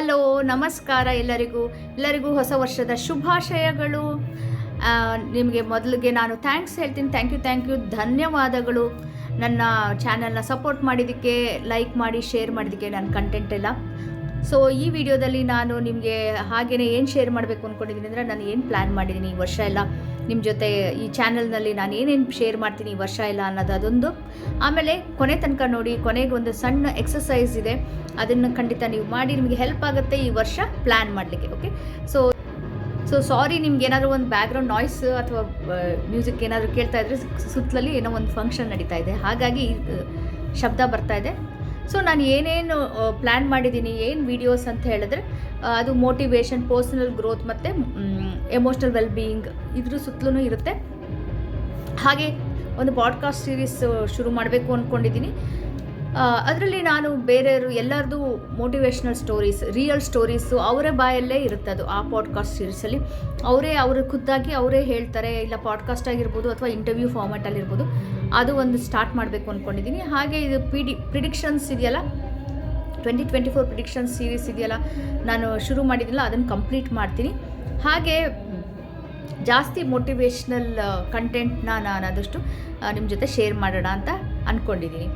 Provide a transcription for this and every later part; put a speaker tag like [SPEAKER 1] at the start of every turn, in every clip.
[SPEAKER 1] Hello, ನಮಸ್ಕಾರ ಎಲ್ಲರಿಗೂ. ಎಲ್ಲರಿಗೂ ಹೊಸ ವರ್ಷದ ಶುಭಾಶಯಗಳು. ನಿಮಗೆ ಮೊದಲಿಗೆ ನಾನು ಥ್ಯಾಂಕ್ಸ್ ಹೇಳ್ತೀನಿ. ಥ್ಯಾಂಕ್ ಯು ಥ್ಯಾಂಕ್ ಯು ಧನ್ಯವಾದಗಳು. ನನ್ನ ಚಾನಲ್ನ ಸಪೋರ್ಟ್ ಮಾಡಿದ್ದಕ್ಕೆ ಲೈಕ್ ಮಾಡಿ ಶೇರ್ ಮಾಡಿದ್ದಕ್ಕೆ ನನ್ನ ಕಂಟೆಂಟ್ ಎಲ್ಲ. ಸೊ ಈ ವಿಡಿಯೋದಲ್ಲಿ ನಾನು ನಿಮಗೆ ಹಾಗೆಯೇ ಏನು ಶೇರ್ ಮಾಡಬೇಕು ಅಂದ್ಕೊಂಡಿದ್ದೀನಿ ಅಂದರೆ ನಾನು ಏನು ಪ್ಲ್ಯಾನ್ ಮಾಡಿದ್ದೀನಿ ಈ ವರ್ಷ ಎಲ್ಲ? ನಿಮ್ಮ ಜೊತೆ ಈ ಚಾನಲ್ನಲ್ಲಿ ನಾನು ಏನೇನು ಶೇರ್ ಮಾಡ್ತೀನಿ ಈ ವರ್ಷ ಇಲ್ಲ ಅನ್ನೋದು ಅದೊಂದು. ಆಮೇಲೆ ಕೊನೆ ತನಕ ನೋಡಿ, ಕೊನೆಗೆ ಒಂದು ಸಣ್ಣ ಎಕ್ಸಸೈಸ್ ಇದೆ. ಅದನ್ನು ಖಂಡಿತ ನೀವು ಮಾಡಿ, ನಿಮಗೆ ಹೆಲ್ಪ್ ಆಗುತ್ತೆ ಈ ವರ್ಷ ಪ್ಲ್ಯಾನ್ ಮಾಡಲಿಕ್ಕೆ ಓಕೆ ಸೊ ಸೊ ಸಾರಿ ನಿಮ್ಗೆ ಏನಾದರೂ ಒಂದು ಬ್ಯಾಕ್ಗ್ರೌಂಡ್ ನಾಯ್ಸ್ ಅಥವಾ ಮ್ಯೂಸಿಕ್ ಏನಾದರೂ ಕೇಳ್ತಾ ಇದ್ರೆ ಸುತ್ತಲಲ್ಲಿ ಏನೋ ಒಂದು ಫಂಕ್ಷನ್ ನಡೀತಾ ಇದೆ. ಹಾಗಾಗಿ ಶಬ್ದ ಬರ್ತಾ ಇದೆ. ಸೊ ನಾನು ಏನೇನು ಪ್ಲ್ಯಾನ್ ಮಾಡಿದ್ದೀನಿ, ಏನು ವೀಡಿಯೋಸ್ ಅಂತ ಹೇಳಿದ್ರೆ ಅದು ಮೋಟಿವೇಶನ್ ಪರ್ಸನಲ್ ಗ್ರೋತ್ ಮತ್ತು ಎಮೋಷ್ನಲ್ ವೆಲ್ ಬೀಯಿಂಗ್ ಇದ್ರ ಸುತ್ತಲೂ ಇರುತ್ತೆ. ಹಾಗೆ ಒಂದು ಪಾಡ್ಕಾಸ್ಟ್ ಸೀರೀಸ್ ಶುರು ಮಾಡಬೇಕು ಅಂದ್ಕೊಂಡಿದ್ದೀನಿ ಅದರಲ್ಲಿ ನಾನು ಬೇರೆಯವರು ಎಲ್ಲರದು ಮೋಟಿವೇಶ್ನಲ್ ಸ್ಟೋರೀಸ್ ರಿಯಲ್ ಸ್ಟೋರೀಸು ಅವರ ಬಾಯಲ್ಲೇ ಇರುತ್ತೆ ಅದು. ಆ ಪಾಡ್ಕಾಸ್ಟ್ ಸೀರೀಸಲ್ಲಿ ಅವರೇ ಅವರು ಖುದ್ದಾಗಿ ಅವರೇ ಹೇಳ್ತಾರೆ, ಇಲ್ಲ ಪಾಡ್ಕಾಸ್ಟ್ ಆಗಿರ್ಬೋದು ಅಥವಾ ಇಂಟರ್ವ್ಯೂ ಫಾರ್ಮ್ಯಾಟಲ್ಲಿರ್ಬೋದು ಅದು ಒಂದು ಸ್ಟಾರ್ಟ್ ಮಾಡಬೇಕು ಅಂದ್ಕೊಂಡಿದ್ದೀನಿ ಹಾಗೆ ಇದು ಪಿ ಡಿ ಪ್ರಿಡಿಕ್ಷನ್ಸ್ ಇದೆಯಲ್ಲ? Twenty twenty four prediction series ಇದೆಯಲ್ಲ? ನಾನು ಶುರು ಮಾಡಿದ್ದಿಲ್ಲ ಅದನ್ನು ಕಂಪ್ಲೀಟ್ ಮಾಡ್ತೀನಿ. ಹಾಗೆ ಜಾಸ್ತಿ ಮೋಟಿವೇಶ್ನಲ್ ಕಂಟೆಂಟ್ನ ನಾನು ಆದಷ್ಟು ನಿಮ್ಮ ಜೊತೆ ಶೇರ್ ಮಾಡೋಣ ಅಂತ ಅಂದ್ಕೊಂಡಿದ್ದೀನಿ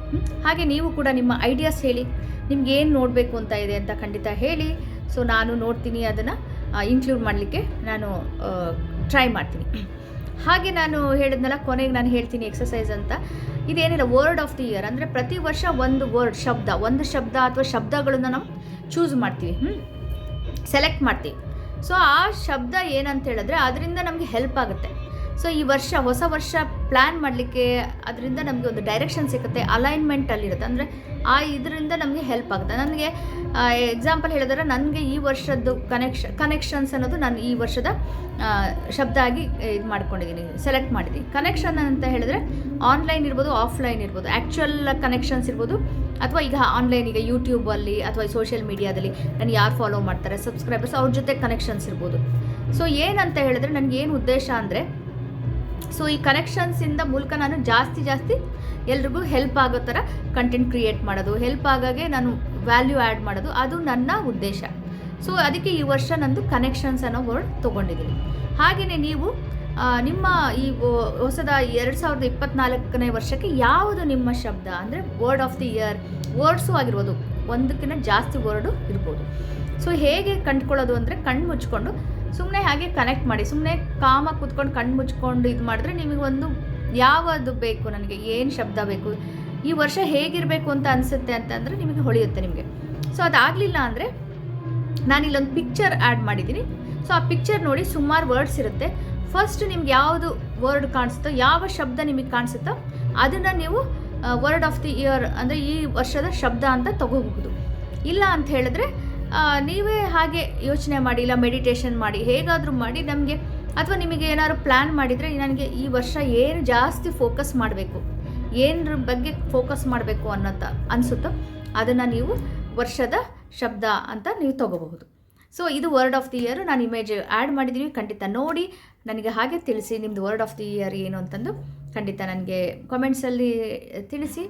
[SPEAKER 1] ಹಾಗೆ ನೀವು ಕೂಡ ನಿಮ್ಮ ಐಡಿಯಾಸ್ ಹೇಳಿ, ನಿಮ್ಗೆ ಏನು ನೋಡಬೇಕು ಅಂತ ಇದೆ ಅಂತ ಖಂಡಿತ ಹೇಳಿ. ಸೊ ನಾನು ನೋಡ್ತೀನಿ ಅದನ್ನು ಇನ್ಕ್ಲೂಡ್ ಮಾಡಲಿಕ್ಕೆ ನಾನು ಟ್ರೈ ಮಾಡ್ತೀನಿ. ಹಾಗೆ ನಾನು ಹೇಳಿದ್ನಲ್ಲ, ಕೊನೆಗೆ ನಾನು ಹೇಳ್ತೀನಿ ಎಕ್ಸಸೈಸ್ ಅಂತ. ಇದೇನಿಲ್ಲ ವರ್ಡ್ ಆಫ್ ದಿ ಇಯರ್ ಅಂದರೆ ಪ್ರತಿ ವರ್ಷ ಒಂದು ವರ್ಡ್ ಶಬ್ದ. ಒಂದು ಶಬ್ದ ಅಥವಾ ಶಬ್ದಗಳನ್ನು ನಾವು ಚೂಸ್ ಮಾಡ್ತೀವಿ. ಸೆಲೆಕ್ಟ್ ಮಾಡ್ತೀವಿ. ಸೊ ಆ ಶಬ್ದ ಏನಂತ ಹೇಳಿದ್ರೆ, ಅದರಿಂದ ನಮಗೆ ಹೆಲ್ಪ್ ಆಗುತ್ತೆ. ಸೊ ಈ ವರ್ಷ ಹೊಸ ವರ್ಷ ಪ್ಲ್ಯಾನ್ ಮಾಡಲಿಕ್ಕೆ ಅದರಿಂದ ನಮಗೆ ಒಂದು ಡೈರೆಕ್ಷನ್ ಸಿಗುತ್ತೆ ಅಲೈನ್ಮೆಂಟಲ್ಲಿರುತ್ತೆ ಅಂದರೆ ಆ ಇದರಿಂದ ನಮಗೆ ಹೆಲ್ಪ್ ಆಗುತ್ತೆ. ನನಗೆ ಎಕ್ಸಾಂಪಲ್ ಹೇಳಿದ್ರೆ ನನಗೆ ಈ ವರ್ಷದ್ದು ಕನೆಕ್ಷನ್ ಕನೆಕ್ಷನ್ಸ್ ಅನ್ನೋದು ನಾನು ಈ ವರ್ಷದ ಶಬ್ದ ಆಗಿ ಇದು ಮಾಡ್ಕೊಂಡಿದ್ದೀನಿ ಸೆಲೆಕ್ಟ್ ಮಾಡಿದ್ದೀನಿ ಕನೆಕ್ಷನ್ ಅಂತ ಹೇಳಿದ್ರೆ ಆನ್ಲೈನ್ ಇರ್ಬೋದು ಆಫ್ಲೈನ್ ಇರ್ಬೋದು. ಆ್ಯಕ್ಚುಯಲ್ ಕನೆಕ್ಷನ್ಸ್ ಇರ್ಬೋದು. ಅಥವಾ ಈಗ ಆನ್ಲೈನ್ ಈಗ ಯೂಟ್ಯೂಬಲ್ಲಿ ಅಥವಾ ಸೋಷಿಯಲ್ ಮೀಡಿಯಾದಲ್ಲಿ ನಾನು ಯಾರು ಫಾಲೋ ಮಾಡ್ತಾರೆ ಸಬ್ಸ್ಕ್ರೈಬರ್ಸ್ ಅವ್ರ ಜೊತೆ ಕನೆಕ್ಷನ್ಸ್ ಇರ್ಬೋದು. ಸೊ ಏನಂತ ಹೇಳಿದ್ರೆ ನನಗೇನು ಉದ್ದೇಶ ಅಂದರೆ ಸೊ ಈ ಕನೆಕ್ಷನ್ಸಿಂದ ಮೂಲಕ ನಾನು ಜಾಸ್ತಿ ಜಾಸ್ತಿ ಎಲ್ರಿಗೂ ಹೆಲ್ಪ್ ಆಗೋ ಥರ ಕಂಟೆಂಟ್ ಕ್ರಿಯೇಟ್ ಮಾಡೋದು ಹೆಲ್ಪ್ ಆಗಾಗೆ ನಾನು ವ್ಯಾಲ್ಯೂ ಆ್ಯಡ್ ಮಾಡೋದು, ಅದು ನನ್ನ ಉದ್ದೇಶ. ಸೊ ಅದಕ್ಕೆ ಈ ವರ್ಷ ನಂದು ಕನೆಕ್ಷನ್ಸ್ ಅನ್ನೋ ವರ್ಡ್ ತೊಗೊಂಡಿದ್ದೀನಿ. ಹಾಗೆಯೇ ನೀವು ನಿಮ್ಮ ಈ ಹೊಸದ ಎರಡು ಸಾವಿರದ ಇಪ್ಪತ್ನಾಲ್ಕನೇ ವರ್ಷಕ್ಕೆ ಯಾವುದು ನಿಮ್ಮ ಶಬ್ದ ಅಂದರೆ word of the year words ಆಗಿರ್ಬೋದು. ಒಂದಕ್ಕಿಂತ ಜಾಸ್ತಿ ವರ್ಡು ಇರ್ಬೋದು. ಸೊ ಹೇಗೆ ಕಂಡುಕೊಳ್ಳೋದು ಅಂದರೆ ಕಣ್ಣು ಮುಚ್ಕೊಂಡು ಸುಮ್ಮನೆ ಹಾಗೆ ಕನೆಕ್ಟ್ ಮಾಡಿ ಸುಮ್ಮನೆ ಕಾಮಾಗಿ ಕೂತ್ಕೊಂಡು ಕಣ್ಣು ಮುಚ್ಕೊಂಡು ಇದು ಮಾಡಿದ್ರೆ ನಿಮಗೆ ಒಂದು ಯಾವುದು ಬೇಕು ನನಗೆ, ಏನು ಶಬ್ದ ಬೇಕು, ಈ ವರ್ಷ ಹೇಗಿರಬೇಕು ಅಂತ ಅನಿಸುತ್ತೆ ಅಂತಂದರೆ ನಿಮಗೆ ಹೊಳೆಯುತ್ತೆ ನಿಮಗೆ. ಸೊ ಅದಾಗಲಿಲ್ಲ ಅಂದರೆ ನಾನಿಲ್ಲೊಂದು ಪಿಕ್ಚರ್ ಆ್ಯಡ್ ಮಾಡಿದ್ದೀನಿ. ಸೊ ಆ ಪಿಕ್ಚರ್ ನೋಡಿ ಸುಮಾರು ವರ್ಡ್ಸ್ ಇರುತ್ತೆ. ಫಸ್ಟ್ ನಿಮ್ಗೆ ಯಾವುದು ವರ್ಡ್ ಕಾಣಿಸುತ್ತೋ, ಯಾವ ಶಬ್ದ ನಿಮಗೆ ಕಾಣಿಸುತ್ತೋ ಅದನ್ನು ನೀವು ವರ್ಡ್ ಆಫ್ ದಿ ಇಯರ್ ಅಂದರೆ ಈ ವರ್ಷದ ಶಬ್ದ ಅಂತ ತಗೋಬಹುದು. ಇಲ್ಲ ಅಂತ ಹೇಳಿದ್ರೆ ನೀವೇ ಹಾಗೆ ಯೋಚನೆ ಮಾಡಿ ಇಲ್ಲ ಮೆಡಿಟೇಷನ್ ಮಾಡಿ, ಹೇಗಾದರೂ ಮಾಡಿ, ನಮಗೆ ಅಥವಾ ನಿಮಗೆ ಏನಾದ್ರು ಪ್ಲ್ಯಾನ್ ಮಾಡಿದರೆ ನನಗೆ ಈ ವರ್ಷ ಏನು ಜಾಸ್ತಿ ಫೋಕಸ್ ಮಾಡಬೇಕು, ಏನರ ಬಗ್ಗೆ ಫೋಕಸ್ ಮಾಡಬೇಕು ಅನ್ನೋಂಥ ಅನಿಸುತ್ತೋ ಅದನ್ನು ನೀವು ವರ್ಷದ ಶಬ್ದ ಅಂತ ನೀವು ತಗೋಬಹುದು. ಸೊ ಇದು ವರ್ಡ್ ಆಫ್ ದಿ ಇಯರ್ ನಾನು ಇಮೇಜ್ ಆ್ಯಡ್ ಮಾಡಿದ್ದೀನಿ ಖಂಡಿತ ನೋಡಿ, ನನಗೆ ಹಾಗೆ ತಿಳಿಸಿ ನಿಮ್ಮದು ವರ್ಡ್ ಆಫ್ ದಿ ಇಯರ್ ಏನು ಅಂತಂದು ಖಂಡಿತ ನನಗೆ ಕಾಮೆಂಟ್ಸಲ್ಲಿ ತಿಳಿಸಿ.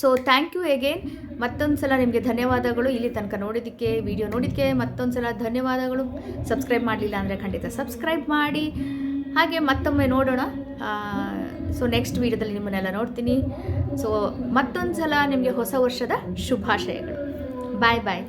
[SPEAKER 1] ಸೊ ಥ್ಯಾಂಕ್ ಯು ಎಗೇನ್ ಮತ್ತೊಂದು ಸಲ ನಿಮಗೆ ಧನ್ಯವಾದಗಳು. ಇಲ್ಲಿ ತನಕ ನೋಡಿದ್ದಕ್ಕೆ ವಿಡಿಯೋ ನೋಡಿದ್ದಕ್ಕೆ ಮತ್ತೊಂದು ಸಲ ಧನ್ಯವಾದಗಳು. ಸಬ್ಸ್ಕ್ರೈಬ್ ಮಾಡಲಿಲ್ಲ ಅಂದರೆ ಖಂಡಿತ ಸಬ್ಸ್ಕ್ರೈಬ್ ಮಾಡಿ. ಹಾಗೆ ಮತ್ತೊಮ್ಮೆ ನೋಡೋಣ. ಸೊ ನೆಕ್ಸ್ಟ್ ವೀಡಿಯೋದಲ್ಲಿ ನಿಮ್ಮನ್ನೆಲ್ಲ ನೋಡ್ತೀನಿ. ಸೊ ಮತ್ತೊಂದು ಸಲ ನಿಮಗೆ ಹೊಸ ವರ್ಷದ ಶುಭಾಶಯಗಳು. ಬಾಯ್ ಬಾಯ್